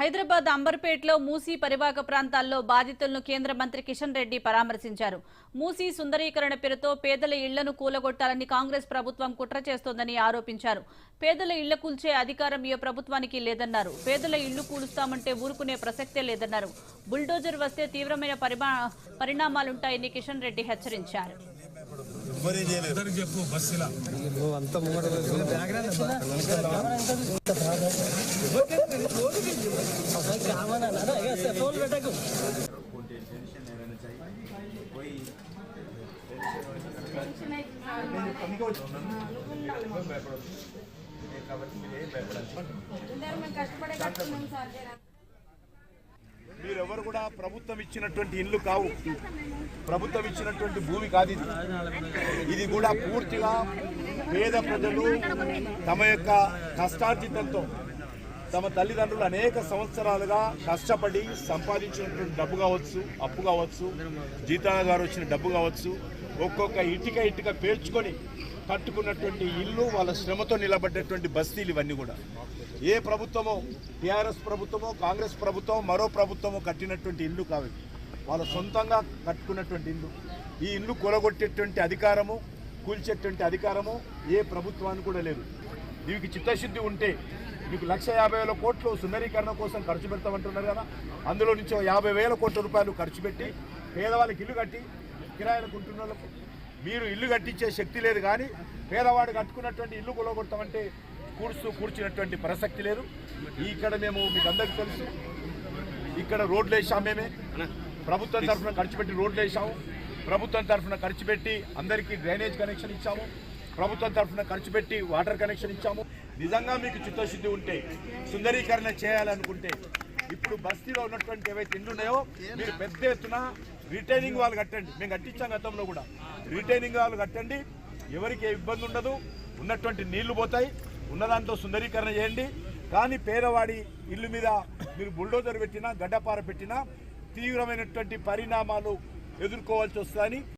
హైదరాబాద్ అంబర్పేటలో మూసీ పరివాహక ప్రాంతాల్లో బాధితులను కేంద్ర మంత్రి కిషన్ రెడ్డి పరామర్శించారు. మూసీ సుందరీకరణ పేరుతో పేదల ఇళ్ళను కూలగొట్టాలని కాంగ్రెస్ ప్రభుత్వం కుట్ర చేస్తోందని ఆరోపించారు. పేదల ఇళ్ళ కూల్చే అధికారం ఏ ప్రభుత్వానికి లేదన్నారు. పేదల ఇళ్ళు కూలుస్తామంటే ఊరుకునే ప్రసక్తే లేదన్నారు. బుల్డోజర్ వస్తే తీవ్రమైన పరిణామాలుంటాయని కిషన్ రెడ్డి హెచ్చరించారు. ఎవ్వరేం మీరెవరు కూడా ప్రభుత్వం ఇచ్చినటువంటి ఇల్లు కావు. ప్రభుత్వం ఇచ్చినటువంటి భూమి కాదు ఇది. ఇది కూడా పూర్తిగా పేద ప్రజలు తమ యొక్క కష్టార్జితంతో తమ తల్లిదండ్రులు అనేక సంవత్సరాలుగా కష్టపడి సంపాదించినటువంటి డబ్బు కావచ్చు అప్పు కావచ్చు జీతాల గారు వచ్చిన డబ్బు కావచ్చు ఒక్కొక్క ఇటుక ఇటుక పేర్చుకొని కట్టుకున్నటువంటి ఇల్లు వాళ్ళ శ్రమతో నిలబడ్డటువంటి బస్తీలు ఇవన్నీ కూడా. ఏ ప్రభుత్వమో టీఆర్ఎస్ ప్రభుత్వమో కాంగ్రెస్ ప్రభుత్వమో మరో ప్రభుత్వమో కట్టినటువంటి ఇల్లు కావు వాళ్ళ సొంతంగా కట్టుకున్నటువంటి ఇల్లు. ఈ ఇల్లు కొలగొట్టేటువంటి అధికారము కూల్చేటువంటి అధికారము ఏ ప్రభుత్వానికి కూడా లేదు. దీనికి చిత్తశుద్ధి ఉంటే మీకు లక్ష యాభై వేల కోట్లు సుందరీకరణ కోసం ఖర్చు పెడతామంటున్నారు కదా. అందులో నుంచి యాభై వేల కోట్ల రూపాయలు ఖర్చు పెట్టి పేదవాళ్ళకి ఇల్లు కట్టి కిరాయిలకు ఉంటున్న వాళ్ళకు మీరు ఇల్లు కట్టించే శక్తి లేదు కానీ పేదవాడు కట్టుకున్నటువంటి ఇల్లు కూలగొడతామంటే కూర్చు కూర్చున్నటువంటి ప్రసక్తి లేదు. ఇక్కడ మేము మీకు అందరికీ తెలుసు. ఇక్కడ రోడ్లు వేసాం మేమే. ప్రభుత్వం తరఫున ఖర్చు పెట్టి రోడ్లు వేసాము ప్రభుత్వం తరఫున ఖర్చు పెట్టి అందరికీ డ్రైనేజ్ కనెక్షన్ ఇచ్చాము. ప్రభుత్వం తరఫున ఖర్చు పెట్టి వాటర్ కనెక్షన్ ఇచ్చాము. నిజంగా మీకు చిత్తశుద్ధి ఉంటే సుందరీకరణ చేయాలనుకుంటే ఇప్పుడు బస్తీలో ఉన్నటువంటి ఏవైతే ఇండ్లు ఉన్నాయో మీరు పెద్ద ఎత్తున రిటైనింగ్ వాళ్ళు కట్టండి. మేము కట్టించాం గతంలో కూడా. రిటైనింగ్ వాళ్ళు కట్టండి. ఎవరికి ఏ ఇబ్బంది ఉండదు. ఉన్నటువంటి నీళ్ళు పోతాయి. ఉన్నదాంతో సుందరీకరణ చేయండి. కానీ పేదవాడి ఇల్లు మీద మీరు బుల్డోజర్ పెట్టినా గడ్డపార పెట్టినా తీవ్రమైనటువంటి పరిణామాలు ఎదుర్కోవాల్సి వస్తుందని